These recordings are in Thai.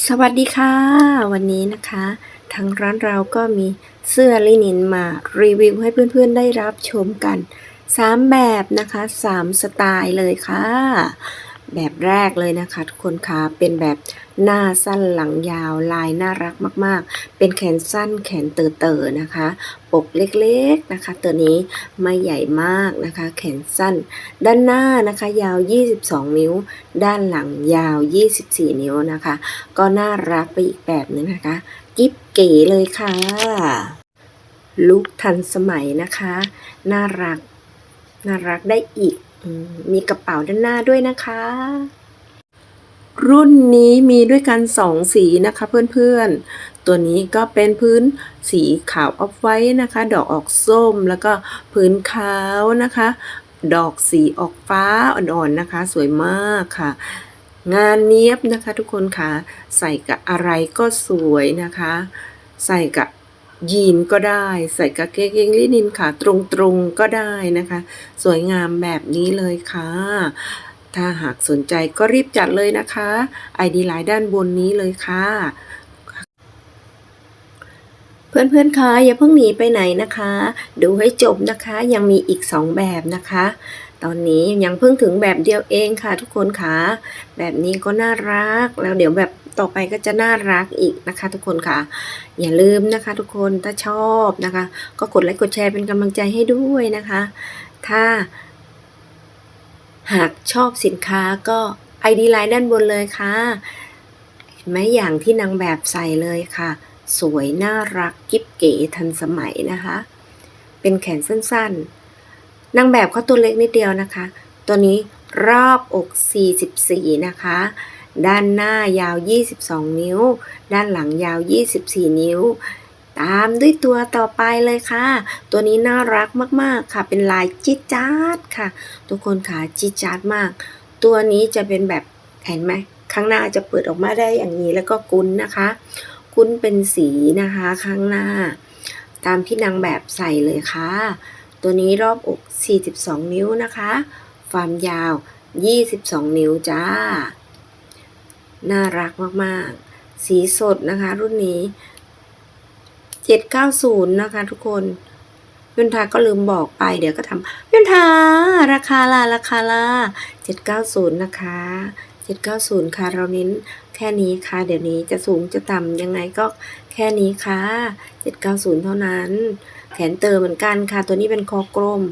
สวัสดีค่ะ วันนี้นะคะทางร้านเราก็มีเสื้อลินินมารีวิวให้เพื่อนๆได้รับชมกัน 3 แบบนะคะ 3 สไตล์เลยค่ะ แบบแรกเลยนะคะ ทุกคนคะเป็นแบบหน้าสั้นหลังยาวลายน่ารักมาก ๆ เป็นแขนสั้นแขนเต๋อๆนะคะ ปกเล็กๆนะคะ ตัวนี้ไม่ใหญ่มากนะคะ แขนสั้น ด้านหน้านะคะ ยาว 22 นิ้ว ด้านหลังยาว 24 นิ้วนะคะ ก็น่ารักไปอีกแบบนึงนะคะ กิ๊บเก๋เลยค่ะลุคทันสมัยนะคะ น่ารัก น่ารักได้อีก มีกระเป๋าด้านหน้าด้วยนะคะ รุ่นนี้มีด้วยกันสองสีนะคะเพื่อนๆ ตัวนี้ก็เป็นพื้นสีขาวออฟไว้นะคะ ดอกออกส้มแล้วก็พื้นขาวนะคะ ดอกสีออกฟ้าอ่อนๆนะคะ สวยมากค่ะ งานเนี้ยบนะคะทุกคนค่ะ ใส่กับอะไรก็สวยนะคะ ใส่กับ ยีนก็ได้ ใส่กับเกงเกงลินินขาตรงๆก็ได้นะคะ สวยงามแบบนี้เลยค่ะ ถ้าหากสนใจก็รีบจัดเลยนะคะ ID ไลน์ด้านบนนี้เลยค่ะเพื่อนๆ คะอย่าเพิ่งหนีไปไหนนะคะ ดูให้จบนะคะ ยังมีอีก 2 แบบนะคะ ตอนนี้ยังเพิ่งถึงแบบเดียวเองค่ะทุกคนค่ะ แบบนี้ก็น่ารัก แล้วเดี๋ยวแบบต่อไปก็จะน่ารักอีกนะคะ ทุกคนค่ะ อย่าลืมนะคะ ทุกคนถ้าชอบนะคะ ก็กดไลค์กดแชร์เป็นกำลังใจให้ด้วยนะคะ ถ้า หากชอบสินค้าก็ ID ไลน์ด้านบนเลยค่ะเห็นไหมอย่างที่นางแบบใส่เลยค่ะ สวยน่ารักกิ๊บเก๋ทันสมัยนะคะ เป็นแขนสั้นๆ นางแบบเขาตัวเล็กนิดเดียวนะคะ ตัวนี้รอบอก 44 นะคะ ด้านหน้ายาว 22 นิ้ว ด้านหลังยาว 24 นิ้ว ตามด้วยตัวต่อไปเลยค่ะ ตัวนี้น่ารักมากๆค่ะ เป็นลายจิจ๊าดค่ะ ทุกคนค่ะจิจ๊าดมาก ตัวนี้จะเป็นแบบเห็นไหมข้างหน้าจะเปิดออกมาได้อย่างนี้แล้วก็กุ้นนะคะ กุ้นเป็นสีนะคะข้างหน้า ตามที่นางแบบใส่เลยค่ะ ตัวนี้รอบอก 42 นิ้วนะคะ ความยาว 22 นิ้วจ้า น่ารักมากๆ สีสดนะคะ รุ่นนี้ 790 นะคะทุกคนยุนทาก็ลืมบอกไป เดี๋ยวก็ทำยุนทา ราคาล่ะราคาล่ะ790 นะคะ 790 ค่ะ เราเน้นแค่นี้ค่ะ เดี๋ยวนี้จะสูงจะต่ำยังไงก็แค่นี้ค่ะ 790 เท่านั้น แขนเตอเหมือนกันค่ะ ตัวนี้เป็นคอกลม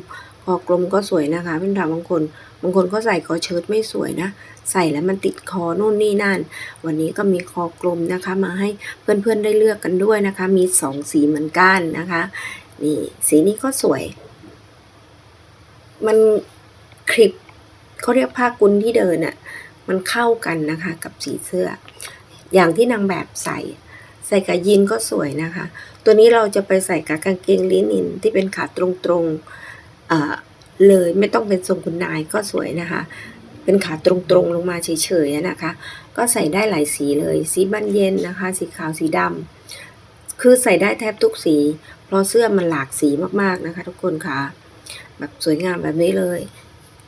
คอกลมก็สวยนะคะเป็นถามบางคน บางคนก็ใส่คอเชิ้ตไม่สวยนะ ใส่แล้วมันติดคอนู่นนี่นั่น วันนี้ก็มีคอกลมนะคะ มาให้เพื่อนๆได้เลือกกันด้วยนะคะ มีสองสีเหมือนกันนะคะ นี่สีนี้ก็สวย มันคลิปเขาเรียกผ้ากุนที่เดินอะ่ะ มันเข้ากันนะคะ กับสีเสื้อ อย่างที่นางแบบใส่ ใส่กับยีนก็สวยนะคะ ตัวนี้เราจะไปใส่กับกางเกงลินินที่เป็นขาตรงๆเอ่อเลยไม่ต้องเป็นทรงคุณนายก็สวยนะคะ เป็นขาตรงๆลงมาเฉยๆนะคะ ก็ใส่ได้หลายสีเลย สีบานเย็นนะคะ สีขาวสีดำคือใส่ได้แทบทุกสี เพราะเสื้อมันหลากสีมากๆนะคะ ทุกคนค่ะแบบสวยงามแบบนี้เลย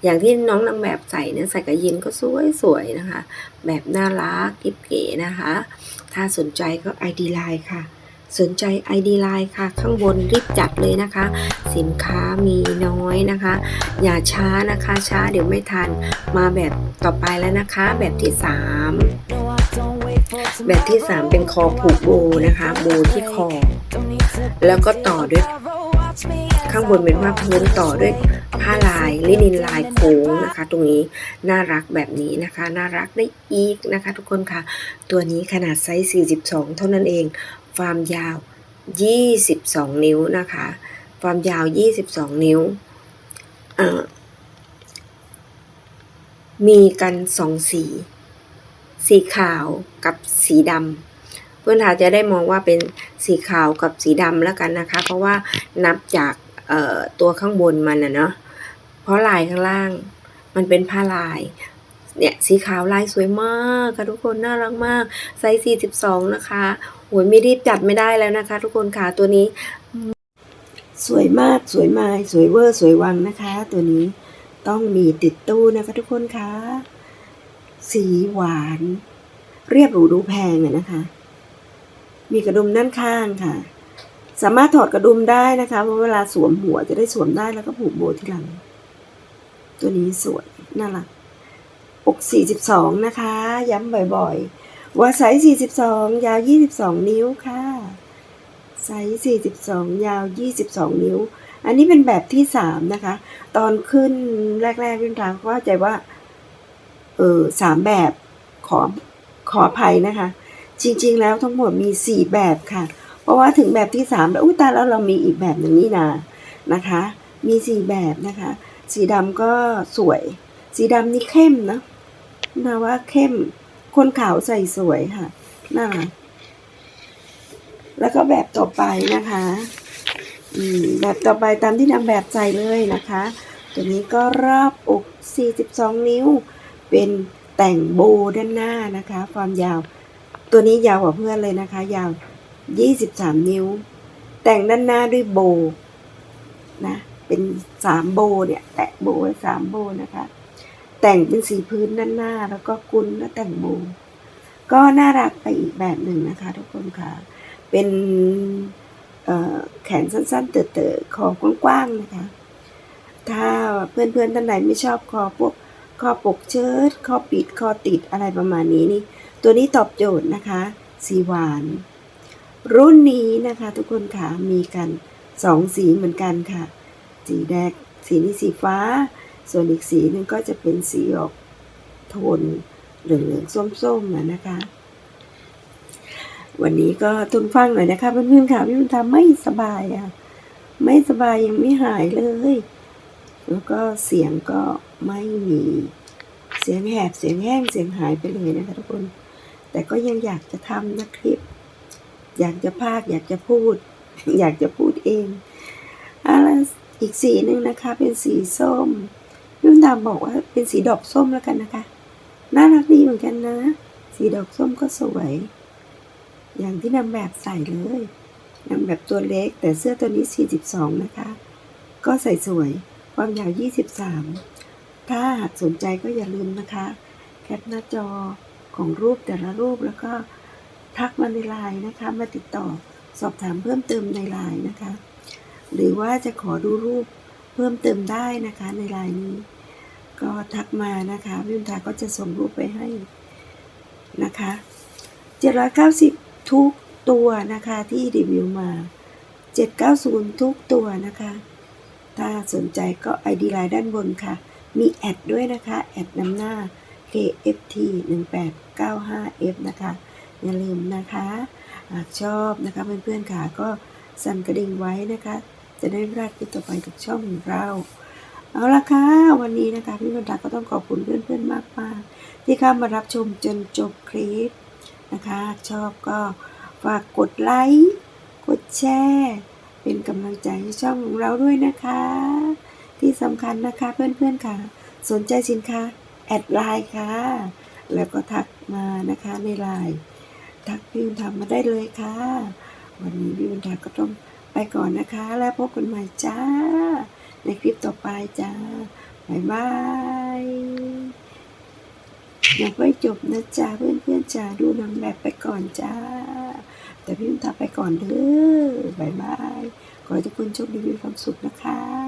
อย่างที่น้องนางแบบใส่เนี่ยใส่กับยีนก็สวยๆนะคะ แบบน่ารักกิ๊บเก๋นะคะ ถ้าสนใจก็ ID Line ค่ะ สนใจ ID Line ค่ะ ข้างบนรีบจัดเลยนะคะ สินค้ามีน้อยนะคะ อย่าช้านะคะ ช้าเดี๋ยวไม่ทัน มาแบบต่อไปแล้วนะคะ แบบที่ 3 แบบที่ 3 เป็นคอผูกโบนะคะโบที่คอ แล้วก็ต่อด้วย ข้างบนเป็นผ้าพื้นต่อด้วย ผ้าลายลินินลายโค้งนะคะ ตรงนี้น่ารักแบบนี้นะคะ น่ารักได้อีกนะคะ ทุกคนค่ะ ตัวนี้ขนาดไซส์ 42 เท่านั้นเอง ความยาว 22 นิ้วนะคะ ความยาว 22 นิ้วมีกันสองสี สีขาวกับสีดำเพื่อนทาจะได้มองว่าเป็นสีขาวกับสีดำแล้วกันนะคะ เพราะว่านับจากตัวข้างบนมันนะเนาะ เพราะลายข้างล่าง มันเป็นผ้าลายเนี่ยสีขาวลายสวยมากค่ะทุกคนน่ารักมากไซส์42 นะคะโหยไม่รีบจัดไม่ได้แล้วนะคะ ทุกคนค่ะตัวนี้ สวยมากสวยมายสวยเวอร์สวยวังนะคะ ตัวนี้ต้องมีติดตู้นะคะทุกคนคะสีหวาน เรียบหรูดูแพงเนี่ยนะคะ มีกระดุมด้านข้างค่ะ สามารถถอดกระดุมได้นะคะเพราะเวลาสวมหัวจะได้สวมได้แล้วก็ผูกโบว์ที่หลัง ตัวนี้สวยน่ารักอก42 นะคะ ย้ำบ่อยๆ ว่าไซส์42 ยาว 22 นิ้วค่ะ ไซส์42 ยาว 22 นิ้ว อันนี้เป็นแบบที่ 3 นะคะ ตอนขึ้นแรกๆพี่ทางก็เข้าใจว่า เออสามแบบขอขออภัยนะคะ จริงๆแล้วทั้งหมดมี 4 แบบค่ะ เพราะว่าถึงแบบที่ 3 แล้วอุ้ยตายแล้วเรามีอีกแบบหนึ่งนี่นานะคะ มี 4 แบบนะคะ สีดำก็สวย สีดำนี่เข้มนะนาว่าเข้ม คนขาวใส่สวยค่ะน่าแล้วก็แบบต่อไปนะคะอืมแบบต่อไปตามที่นำแบบใส่เลยนะคะ ตัวนี้ก็รอบอก 42 นิ้ว เป็นแต่งโบด้านหน้านะคะ ความยาว ตัวนี้ยาวกว่าเพื่อนเลยนะคะ ยาว 23 นิ้ว แต่งด้านหน้าด้วยโบนะ เป็นสามโบเนี่ย แตะโบไว้สามโบนะคะ แต่งเป็นสีพื้นด้านหน้า แล้วก็กุนแล้วแต่งโบ ก็น่ารักไปอีกแบบหนึ่งนะคะ ทุกคนค่ะ เป็นแขนสั้นๆ เต๋อๆคอกว้างๆนะคะ ถ้าเพื่อนๆท่านใดไม่ชอบคอพวกคอปกเชิ้ตคอปิดคอติดอะไรประมาณนี้นี่ ตัวนี้ตอบโจทย์นะคะ สีหวาน รุ่นนี้นะคะ ทุกคนค่ะมีกันสองสีเหมือนกันค่ะ สีแดงสีนี้สีฟ้า ส่วนอีกสีหนึ่งก็จะเป็นสีออกโทนเหลืองๆส้มๆนะนะคะ วันนี้ก็ทุนฟังหน่อยนะคะเพื่อนๆค่ะพี่บุญธรรมไม่สบายอะไม่สบายยังไม่หายเลย แล้วก็เสียงก็ไม่มีเสียงแหบเสียงแห้งเสียงหายไปเลยนะคะทุกคน แต่ก็ยังอยากจะทำนะคลิป อยากจะพากอยากจะพูด อยากจะพูดเองอะไร อีกสีหนึ่งนะคะ เป็นสีส้มพี่บุญธรรมบอกว่าเป็นสีดอกส้มแล้วกันนะคะ น่ารักดีเหมือนกันนะ สีดอกส้มก็สวย อย่างที่นำแบบใส่เลยนำแบบตัวเล็กแต่เสื้อตัวนี้ 42 นะคะ ก็ใส่สวย ความยาว 23 ถ้าหากสนใจก็อย่าลืมนะคะ แคปหน้าจอของรูปแต่ละรูปแล้วก็ทักมาในไลน์นะคะ มาติดต่อสอบถามเพิ่มเติมในไลน์นะคะ หรือว่าจะขอดูรูปเพิ่มเติมได้นะคะในไลน์นี้ ก็ทักมานะคะพี่บุญทาก็จะส่งรูปไปให้นะคะ790 ทุกตัวนะคะที่รีวิวมา 790 ทุกตัวนะคะ ถ้าสนใจก็ ID ไลน์ด้านบนค่ะ มีแอดด้วยนะคะ แอดนำหน้า KFT 1895F นะคะ อย่าลืมนะคะ หากชอบนะคะเพื่อนๆค่ะก็สั่นกระดิ่งไว้นะคะ จะได้ไม่พลาดคลิปต่อไปจากช่องของเรา เอาละค่ะ วันนี้นะคะพี่บรรดาก็ต้องขอบคุณเพื่อนๆมากๆ ที่เข้ามารับชมจนจบคลิปนะคะ ชอบก็ฝากกดไลค์กดแชร์เป็นกำลังใจให้ช่องของเราด้วยนะคะ ที่สำคัญนะคะเพื่อนๆค่ะ สนใจสินค้าแอดไลน์ค่ะ แล้วก็ทักมานะคะในไลน์ทักพี่บุญธรรมมาได้เลยค่ะ วันนี้พี่บุญธรรมก็ต้อง ไปก่อนนะคะ แล้วพบกันใหม่จ้า ในคลิปต่อไปจ้าบายบายยังไม่จบนะจ้าเพื่อนๆจ้าดูนางแบบไปก่อนจ้า แต่พี่บุญธรรมไปก่อนเด้อบายบายขอให้ทุกคนโชคดีมีความสุขนะคะ